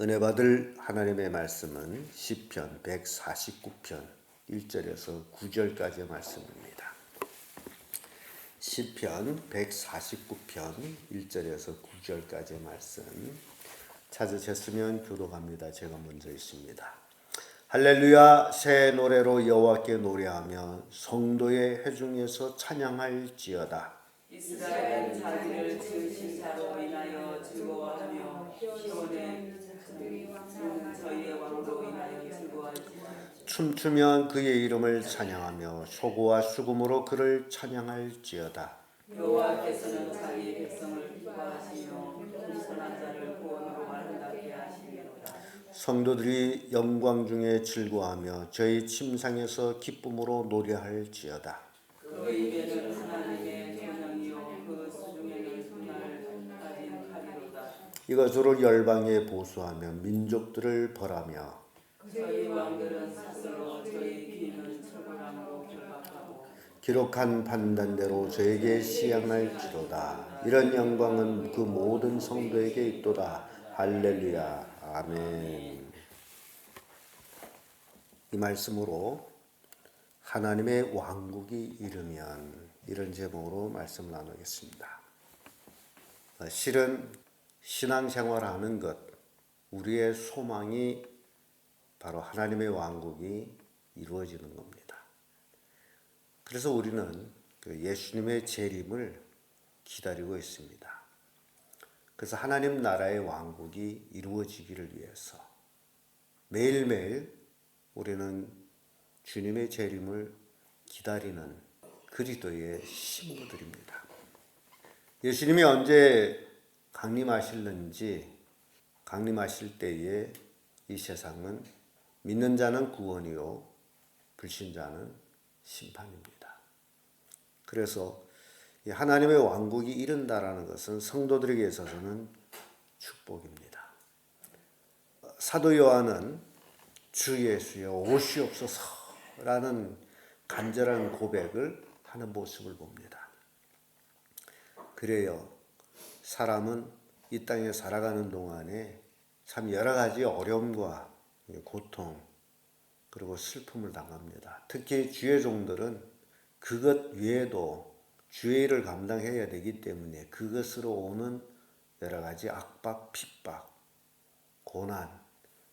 은혜 받을 하나님의 말씀은 시편 149편 1절에서 9절까지의 말씀입니다. 시편 149편 1절에서 9절까지의 말씀 찾으셨으면 교독합니다. 제가 먼저 있습니다. 할렐루야 새 노래로 여호와께 노래하며 성도의 회중에서 찬양할지어다. 이스라엘은 자기를 춤추면 그의 이름을 찬양하며 소고와 수금으로 그를 찬양할지어다. 여호와께서는 자기 백성을 기뻐하시며 공손한 자를 구원으로 아름답게 하시리로다 성도들이 영광 중에 즐거워하며 저희 침상에서 기쁨으로 노래할지어다. 그 입에는 하나님의 전령이요 그 수중에는 손날을 가진 칼이로다 이것으로 열방에 보수하며 민족들을 벌하며 저희 왕들은 기록한 판단대로 저에게 시향할지로다. 이런 영광은 그 모든 성도에게 있도다. 할렐루야. 아멘. 이 말씀으로 하나님의 왕국이 이르면 이런 제목으로 말씀 나누겠습니다. 어, 실은 신앙생활하는 것, 우리의 소망이 바로 하나님의 왕국이 이루어지는 겁니다. 그래서 우리는 그 예수님의 재림을 기다리고 있습니다. 그래서 하나님 나라의 왕국이 이루어지기를 위해서 매일매일 우리는 주님의 재림을 기다리는 그리스도의 신부들입니다. 예수님이 언제 강림하실는지 강림하실 때에 이 세상은 믿는 자는 구원이요 불신자는 심판입니다. 그래서 이 하나님의 왕국이 이른다라는 것은 성도들에게 있어서는 축복입니다. 사도 요한은 주 예수여 오시옵소서라는 간절한 고백을 하는 모습을 봅니다. 그래요. 사람은 이 땅에 살아가는 동안에 참 여러 가지 어려움과 고통 그리고 슬픔을 당합니다. 특히 주의 종들은 그것 외에도 주의 일을 감당해야 되기 때문에 그것으로 오는 여러 가지 압박, 핍박, 고난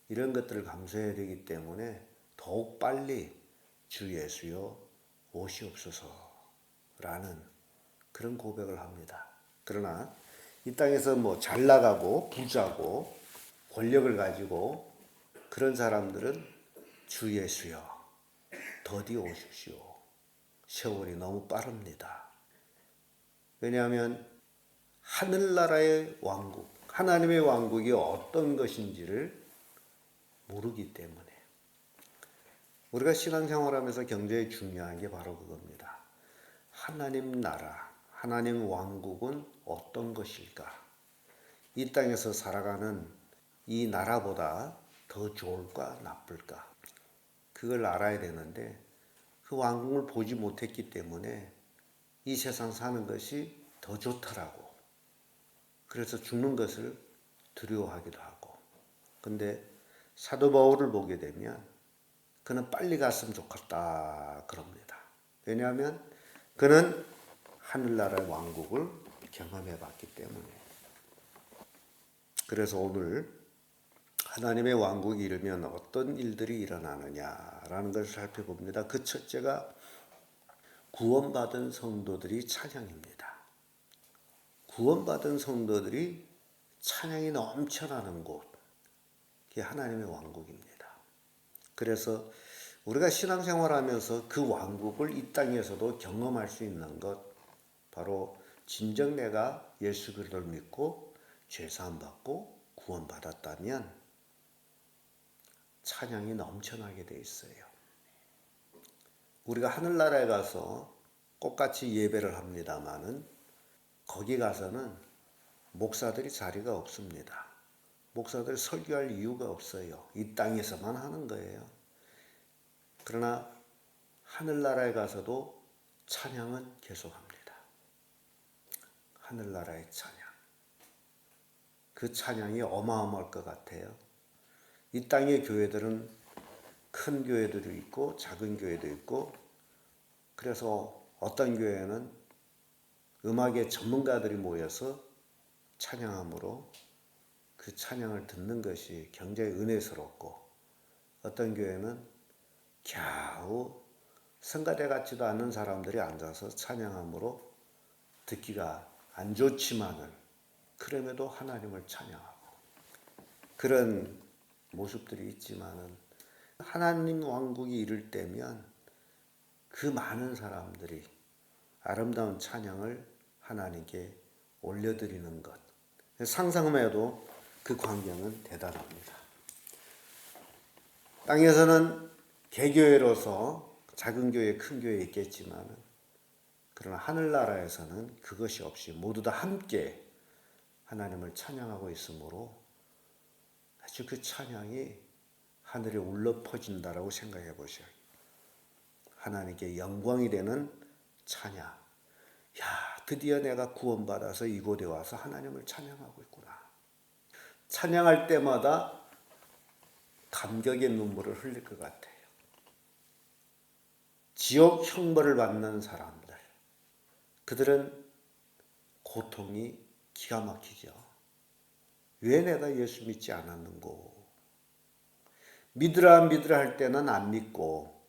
이런 것들을 감수해야 되기 때문에 더욱 빨리 주 예수여 오시옵소서라는 그런 고백을 합니다. 그러나 이 땅에서 뭐 잘 나가고 부자고 권력을 가지고 그런 사람들은 주 예수여 더디 오십시오. 세월이 너무 빠릅니다. 왜냐하면 하늘나라의 왕국, 하나님의 왕국이 어떤 것인지를 모르기 때문에 우리가 신앙생활하면서 굉장히 중요한 게 바로 그겁니다. 하나님 나라, 하나님 왕국은 어떤 것일까? 이 땅에서 살아가는 이 나라보다 더 좋을까 나쁠까? 그걸 알아야 되는데 그 왕국을 보지 못했기 때문에 이 세상 사는 것이 더 좋더라고. 그래서 죽는 것을 두려워하기도 하고. 근데 사도 바울을 보게 되면 그는 빨리 갔으면 좋겠다 그럽니다. 왜냐하면 그는 하늘나라의 왕국을 경험해 봤기 때문에. 그래서 오늘 하나님의 왕국이 이르면 어떤 일들이 일어나느냐라는 것을 살펴봅니다. 그 첫째가 구원받은 성도들이 찬양입니다. 구원받은 성도들이 찬양이 넘쳐나는 곳, 그게 하나님의 왕국입니다. 그래서 우리가 신앙생활하면서 그 왕국을 이 땅에서도 경험할 수 있는 것, 바로 진정 내가 예수 그리스도를 믿고 죄 사함 받고 구원받았다면 찬양이 넘쳐나게 돼 있어요. 우리가 하늘나라에 가서 똑같이 예배를 합니다마는 거기 가서는 목사들이 자리가 없습니다. 목사들 설교할 이유가 없어요. 이 땅에서만 하는 거예요. 그러나 하늘나라에 가서도 찬양은 계속합니다. 하늘나라의 찬양. 그 찬양이 어마어마할 것 같아요. 이 땅의 교회들은 큰 교회들이 있고 작은 교회도 있고 그래서 어떤 교회는 음악의 전문가들이 모여서 찬양함으로 그 찬양을 듣는 것이 굉장히 은혜스럽고 어떤 교회는 겨우 성가대 같지도 않은 사람들이 앉아서 찬양함으로 듣기가 안 좋지만은 그럼에도 하나님을 찬양하고 그런 모습들이 있지만은 하나님 왕국이 이를 때면 그 많은 사람들이 아름다운 찬양을 하나님께 올려드리는 것 상상만 해도 그 광경은 대단합니다. 땅에서는 개교회로서 작은 교회, 큰 교회 있겠지만 그러나 하늘나라에서는 그것이 없이 모두 다 함께 하나님을 찬양하고 있으므로 아주 그 찬양이 하늘에 울려 퍼진다라고 생각해 보셔요. 하나님께 영광이 되는 찬양. 야, 드디어 내가 구원받아서 이곳에 와서 하나님을 찬양하고 있구나. 찬양할 때마다 감격의 눈물을 흘릴 것 같아요. 지옥 형벌을 받는 사람들, 그들은 고통이 기가 막히죠. 왜 내가 예수 믿지 않았는고? 믿으라 믿으라 할 때는 안 믿고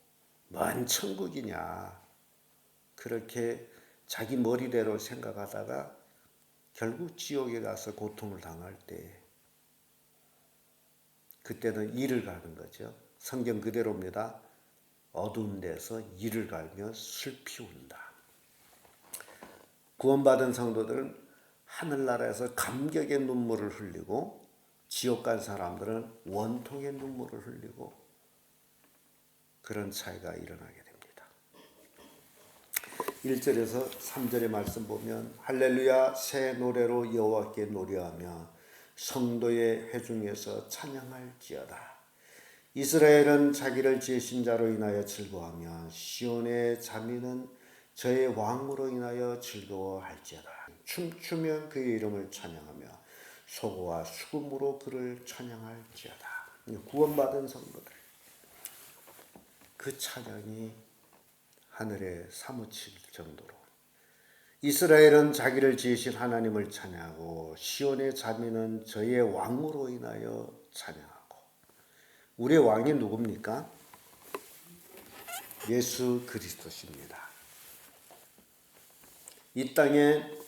뭔 천국이냐 그렇게 자기 머리대로 생각하다가 결국 지옥에 가서 고통을 당할 때 그때는 이를 가는 거죠. 성경 그대로입니다. 어두운 데서 이를 갈며 슬피 운다. 구원받은 성도들은 하늘나라에서 감격의 눈물을 흘리고 지옥 간 사람들은 원통의 눈물을 흘리고 그런 차이가 일어나게 됩니다. 1절에서 3절의 말씀 보면 할렐루야 새 노래로 여호와께 노래하며 성도의 회중에서 찬양할지어다. 이스라엘은 자기를 지으신 자로 인하여 즐거워하며 시온의 자민은 저의 왕으로 인하여 즐거워할지어다. 춤추면 그의 이름을 찬양하며 소고와 수금으로 그를 찬양할지어다. 구원받은 성도들 그 찬양이 하늘에 사무칠 정도로 이스라엘은 자기를 지으신 하나님을 찬양하고 시온의 자민은 저의 왕으로 인하여 찬양하고 우리의 왕이 누굽니까? 예수 그리스도십니다. 이 땅에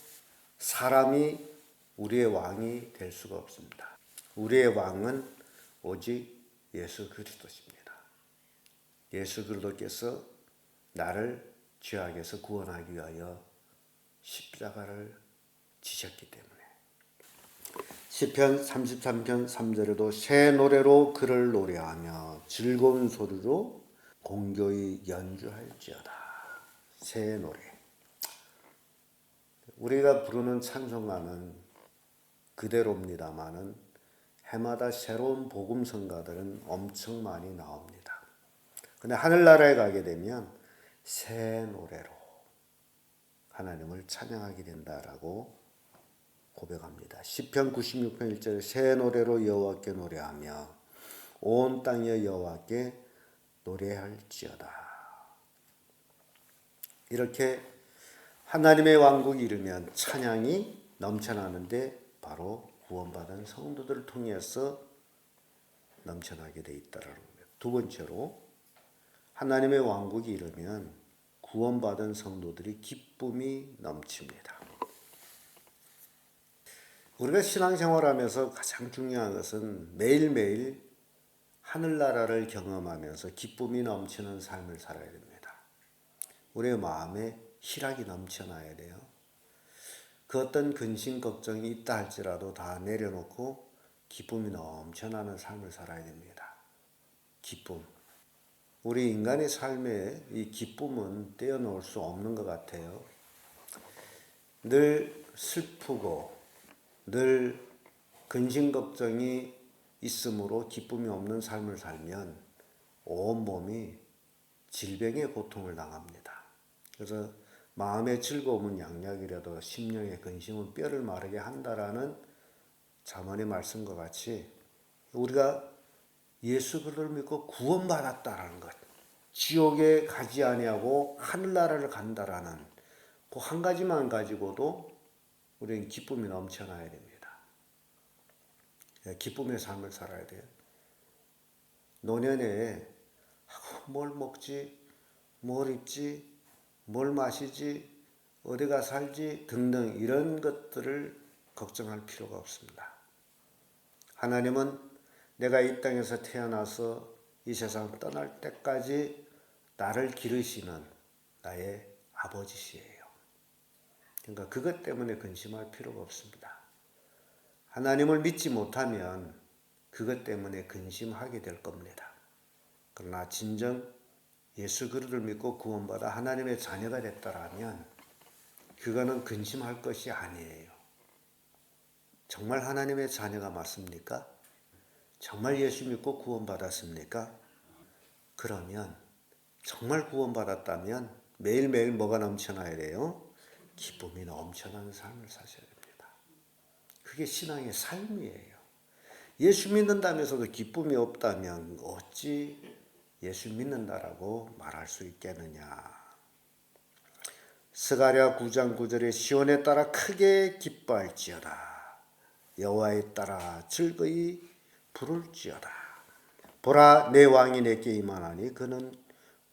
사람이 우리의 왕이 될 수가 없습니다. 우리의 왕은 오직 예수 그리스도십니다. 예수 그리스도께서 나를 죄악에서 구원하기 위하여 십자가를 지셨기 때문에 시편 33편 3절에도 새 노래로 그를 노래하며 즐거운 소리로 공교히 연주할지어다. 새 노래. 우리가 부르는 찬송가는 그대로입니다만은 해마다 새로운 복음성가들은 엄청 많이 나옵니다. 근데 하늘나라에 가게 되면 새 노래로 하나님을 찬양하게 된다라고 고백합니다. 시편 96편 1절 새 노래로 여호와께 노래하며 온 땅에 여호와께 노래할지어다. 이렇게 하나님의 왕국이 이르면 찬양이 넘쳐나는데 바로 구원받은 성도들을 통해서 넘쳐나게 돼 있다라는 거예요. 두 번째로 하나님의 왕국이 이르면 구원받은 성도들이 기쁨이 넘칩니다. 우리가 신앙생활하면서 가장 중요한 것은 매일매일 하늘나라를 경험하면서 기쁨이 넘치는 삶을 살아야 됩니다. 우리의 마음에 희락이 넘쳐나야 돼요. 그 어떤 근심 걱정이 있다 할지라도 다 내려놓고 기쁨이 넘쳐나는 삶을 살아야 됩니다. 기쁨. 우리 인간의 삶에 이 기쁨은 떼어놓을 수 없는 것 같아요. 늘 슬프고 늘 근심 걱정이 있으므로 기쁨이 없는 삶을 살면 온 몸이 질병의 고통을 당합니다. 그래서 마음의 즐거움은 양약이라도 심령의 근심은 뼈를 마르게 한다라는 자문의 말씀과 같이 우리가 예수 그리스도를 믿고 구원받았다라는 것. 지옥에 가지 아니하고 하늘나라를 간다라는 그 한 가지만 가지고도 우리는 기쁨이 넘쳐나야 됩니다. 예, 기쁨의 삶을 살아야 돼요. 노년에 아이고, 뭘 먹지, 뭘 입지, 뭘 마시지, 어디가 살지 등등 이런 것들을 걱정할 필요가 없습니다. 하나님은 내가 이 땅에서 태어나서 이 세상 떠날 때까지 나를 기르시는 나의 아버지시에요. 그러니까 그것 때문에 근심할 필요가 없습니다. 하나님을 믿지 못하면 그것 때문에 근심하게 될 겁니다. 그러나 진정 예수 그리스도를 믿고 구원받아 하나님의 자녀가 됐다라면 그거는 근심할 것이 아니에요. 정말 하나님의 자녀가 맞습니까? 정말 예수 믿고 구원받았습니까? 그러면 정말 구원받았다면 매일매일 뭐가 넘쳐나야 돼요? 기쁨이 넘쳐나는 삶을 사셔야 됩니다. 그게 신앙의 삶이에요. 예수 믿는다면서도 기쁨이 없다면 어찌 예수 믿는다라고 말할 수 있겠느냐. 스가랴 9장 9절에 시온에 따라 크게 기뻐할지어다. 여호와에 따라 즐거이 부를지어다. 보라 내 왕이 내게 임하나니 그는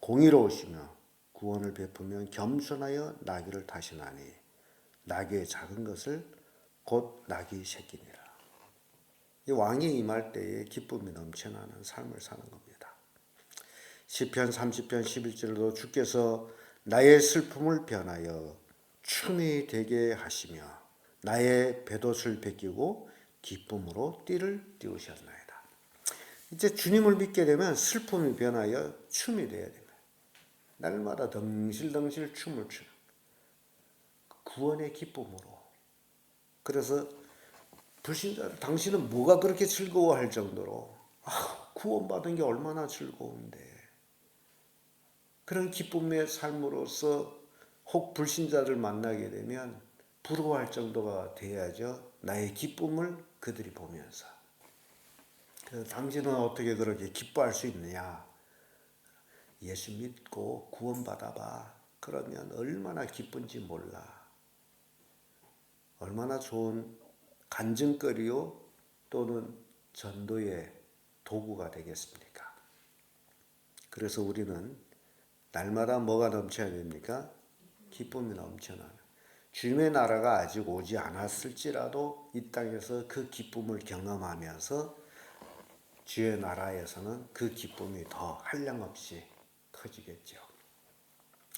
공의로우시며 구원을 베푸면 겸손하여 나귀를 타시나니 나귀의 작은 것을 곧 나귀 새끼니라. 이 왕이 임할 때에 기쁨이 넘쳐나는 삶을 사는 겁니다. 시편 30편 11절도 주께서 나의 슬픔을 변하여 춤이 되게 하시며 나의 배옷을 벗기고 기쁨으로 띠를 띄우셨나이다. 이제 주님을 믿게 되면 슬픔이 변하여 춤이 되어야 됩니다. 날마다 덩실덩실 춤을 추는 구원의 기쁨으로. 그래서 불신자들 당신은 뭐가 그렇게 즐거워할 정도로 아, 구원받은 게 얼마나 즐거운데 그런 기쁨의 삶으로서 혹 불신자를 만나게 되면 부러워할 정도가 돼야죠. 나의 기쁨을 그들이 보면서. 그래서 당신은 어떻게 그렇게 기뻐할 수 있느냐? 예수 믿고 구원받아봐. 그러면 얼마나 기쁜지 몰라. 얼마나 좋은 간증거리요 또는 전도의 도구가 되겠습니까? 그래서 우리는 날마다 뭐가 넘쳐야 됩니까? 기쁨이 넘쳐나는. 주님의 나라가 아직 오지 않았을지라도 이 땅에서 그 기쁨을 경험하면서 주의 나라에서는 그 기쁨이 더 한량없이 커지겠죠.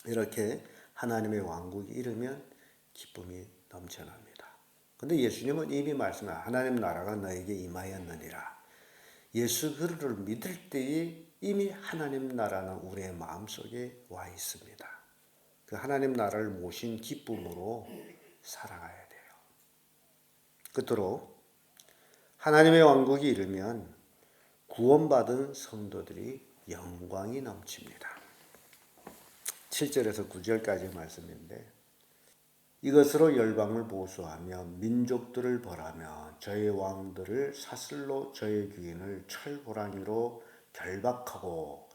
이렇게 하나님의 왕국이 이르면 기쁨이 넘쳐납니다. 근데 예수님은 이미 말씀하 하나님 나라가 너에게 임하였느니라. 예수 그리스도를 믿을 때에 이미 하나님 나라는 우리의 마음속에 와 있습니다. 그 하나님 나라를 모신 기쁨으로 살아가야 돼요. 끝으로 하나님의 왕국이 이르면 구원받은 성도들이 영광이 넘칩니다. 7절에서 9절까지 말씀인데 이것으로 열방을 보수하며 민족들을 벌하며 저의 왕들을 사슬로 저의 귀인을 철호랑이로 결박하고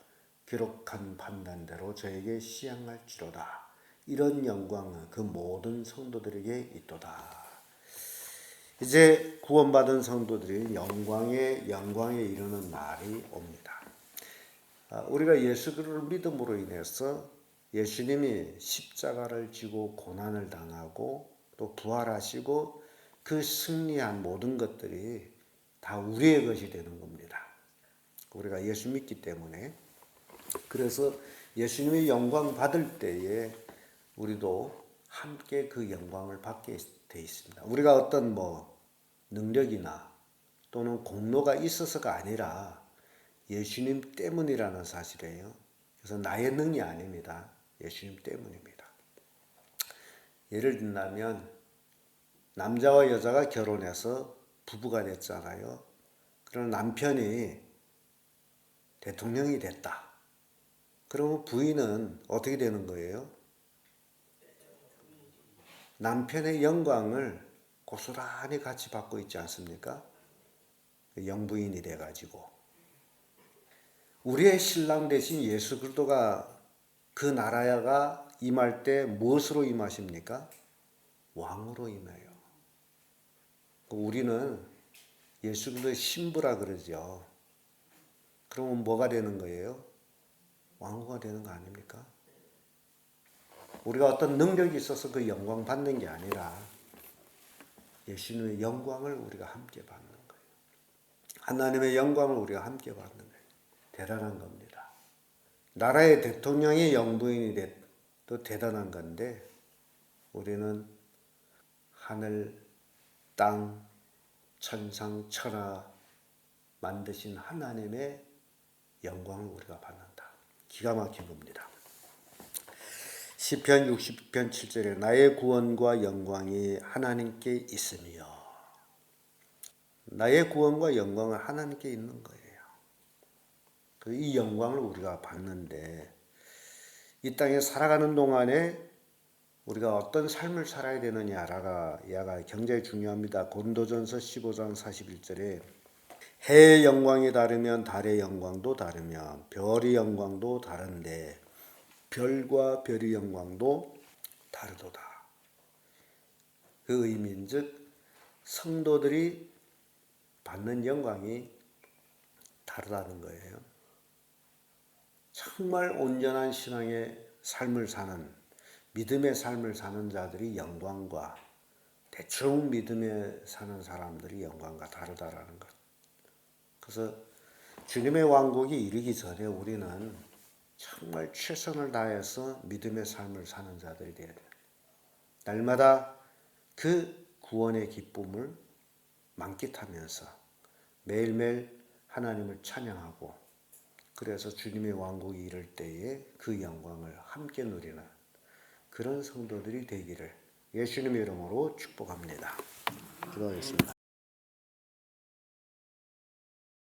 기록한 판단대로 저에게 시행할지로다. 이런 영광은 그 모든 성도들에게 있도다. 이제 구원받은 성도들이 영광의 영광에 이르는 날이 옵니다. 아, 우리가 예수 그리스도를 믿음으로 인해서 예수님이 십자가를 지고 고난을 당하고 또 부활하시고 그 승리한 모든 것들이 다 우리의 것이 되는 겁니다. 우리가 예수 믿기 때문에 그래서 예수님의 영광 받을 때에 우리도 함께 그 영광을 받게 돼 있습니다. 우리가 어떤 뭐 능력이나 또는 공로가 있어서가 아니라 예수님 때문이라는 사실이에요. 그래서 나의 능이 아닙니다. 예수님 때문입니다. 예를 든다면 남자와 여자가 결혼해서 부부가 됐잖아요. 그럼 남편이 대통령이 됐다. 그러면 부인은 어떻게 되는 거예요? 남편의 영광을 고스란히 같이 받고 있지 않습니까? 영부인이 돼가지고. 우리의 신랑 대신 예수 그리스도가 그 나라가 임할 때 무엇으로 임하십니까? 왕으로 임해요. 우리는 예수 그리스도의 신부라 그러죠. 그러면 뭐가 되는 거예요? 왕후가 되는 거 아닙니까? 우리가 어떤 능력이 있어서 그 영광 받는 게 아니라 예수님의 영광을 우리가 함께 받는 거예요. 하나님의 영광을 우리가 함께 받는 거예요. 대단한 겁니다. 나라의 대통령의 영부인이 돼도 대단한 건데 우리는 하늘, 땅, 천상, 천하 만드신 하나님의 영광을 우리가 받는다. 기가 막힌 겁니다. 시편 60편 7절에 나의 구원과 영광이 하나님께 있으며 나의 구원과 영광은 하나님께 있는 거예요. 그이 영광을 우리가 받는데 이 땅에 살아가는 동안에 우리가 어떤 삶을 살아야 되느냐가 굉장히 중요합니다. 고린도전서 15장 41절에 해의 영광이 다르면 달의 영광도 다르면 별의 영광도 다른데 별과 별의 영광도 다르도다. 그 의미인즉 성도들이 받는 영광이 다르다는 거예요. 정말 온전한 신앙의 삶을 사는 믿음의 삶을 사는 자들이 영광과 대충 믿음에 사는 사람들이 영광과 다르다라는 것. 그래서 주님의 왕국이 이르기 전에 우리는 정말 최선을 다해서 믿음의 삶을 사는 자들이 되어야 돼요. 날마다 그 구원의 기쁨을 만끽하면서 매일매일 하나님을 찬양하고 그래서 주님의 왕국이 이를 때에 그 영광을 함께 누리는 그런 성도들이 되기를 예수님의 이름으로 축복합니다. 기도하겠습니다.